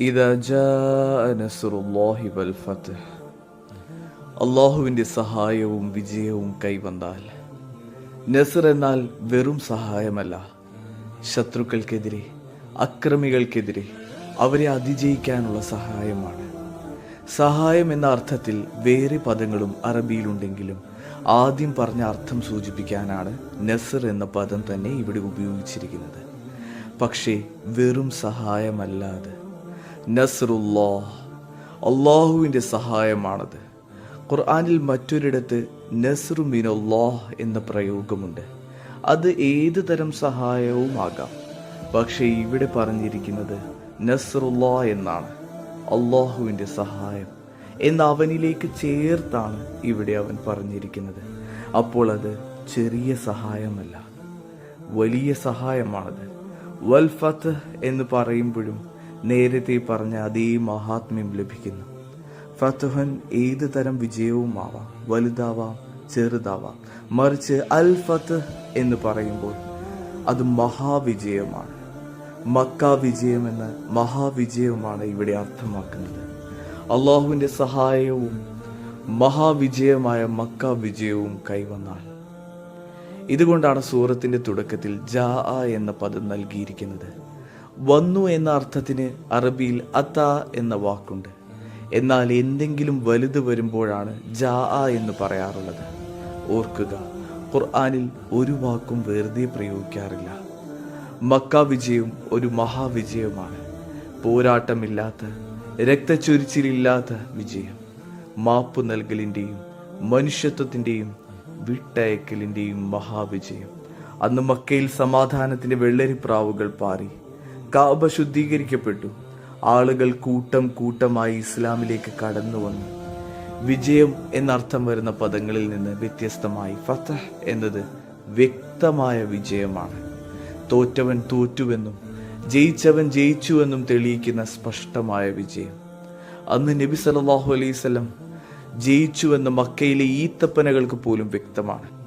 ഇതാ അള്ളാഹുവിന്റെ സഹായവും വിജയവും കൈവന്നാൽ നസർ എന്നാൽ വെറും സഹായമല്ല. ശത്രുക്കൾക്കെതിരെ അക്രമികൾക്കെതിരെ അവരെ അതിജയിക്കാനുള്ള സഹായമാണ്. സഹായം എന്ന അർത്ഥത്തിൽ വേറെ പദങ്ങളും അറബിയിലുണ്ടെങ്കിലും ആദ്യം പറഞ്ഞ അർത്ഥം സൂചിപ്പിക്കാനാണ് നസർ എന്ന പദം തന്നെ ഇവിടെ ഉപയോഗിച്ചിരിക്കുന്നത്. പക്ഷേ വെറും സഹായമല്ലാതെ നസറുല്ലാ അള്ളാഹുവിന്റെ സഹായമാണത്. ഖുർആാനിൽ മറ്റൊരിടത്ത് നസ്റു മിനല്ലാഹ് എന്ന പ്രയോഗമുണ്ട്. അത് ഏത് തരം സഹായവും ആകാം. പക്ഷേ ഇവിടെ പറഞ്ഞിരിക്കുന്നത് നസ്റുല്ലാ എന്നാണ്. അള്ളാഹുവിന്റെ സഹായം എന്ന് അവനിലേക്ക് ചേർത്താണ് ഇവിടെ അവൻ പറഞ്ഞിരിക്കുന്നത്. അപ്പോൾ അത് ചെറിയ സഹായമല്ല വലിയ സഹായമാണത്. വൽ ഫത്ത് എന്ന് പറയുമ്പോഴും നേരത്തെ പറഞ്ഞ അതേ മഹാത്മ്യം ലഭിക്കുന്നു. ഫത്തുഹൻ ഏത് തരം വിജയവുമാവാം? വലുതാവാം ചെറുതാവാം? മറിച്ച് അൽ ഫത്ത് എന്ന് പറയുമ്പോൾ അത് മഹാവിജയമാണ്. മക്ക വിജയമെന്ന് മഹാവിജയമാണ് ഇവിടെ അർത്ഥമാക്കുന്നത്. അള്ളാഹുവിന്റെ സഹായവും മഹാവിജയമായ മക്ക വിജയവും കൈവന്നാൽ. ഇതുകൊണ്ടാണ് സൂറത്തിന്റെ തുടക്കത്തിൽ ജാ എന്ന പദം നൽകിയിരിക്കുന്നത്. വന്നു എന്ന അർത്ഥത്തിന് അറബിയിൽ അത്ത എന്ന വാക്കുണ്ട്. എന്നാൽ എന്തെങ്കിലും വലുത് വരുമ്പോഴാണ് ജാ എന്ന് പറയാറുള്ളത്. ഓർക്കുക ഖുർആാനിൽ ഒരു വാക്കും വെറുതെ പ്രയോഗിക്കാറില്ല. മക്ക വിജയം ഒരു മഹാവിജയമാണ് പോരാട്ടമില്ലാത്ത രക്തച്ചൊരിച്ചിലില്ലാത്ത വിജയം. മാപ്പ് നൽകലിന്റെയും മനുഷ്യത്വത്തിന്റെയും വിട്ടയക്കലിന്റെയും മഹാവിജയം അന്ന് മക്കയിൽ സമാധാനത്തിന്റെ വെള്ളരിപ്രാവുകൾ പാറി. കാബ ശുദ്ധീകരിക്കപ്പെട്ടു. ആളുകൾ കൂട്ടം കൂട്ടമായി ഇസ്ലാമിലേക്ക് കടന്നു വന്നു. വിജയം എന്നർത്ഥം വരുന്ന പദങ്ങളിൽ നിന്ന് വ്യത്യസ്തമായി ഫതഹ് എന്നത് വ്യക്തമായ വിജയമാണ്. തോറ്റവൻ തോറ്റുവെന്നും ജയിച്ചവൻ ജയിച്ചുവെന്നും തെളിയിക്കുന്ന സ്പഷ്ടമായ വിജയം. അന്ന് നബി അലൈഹി വസല്ലം ജയിച്ചുവെന്ന് മക്കയിലെ ഈത്തപ്പനകൾക്ക് പോലും വ്യക്തമാണ്.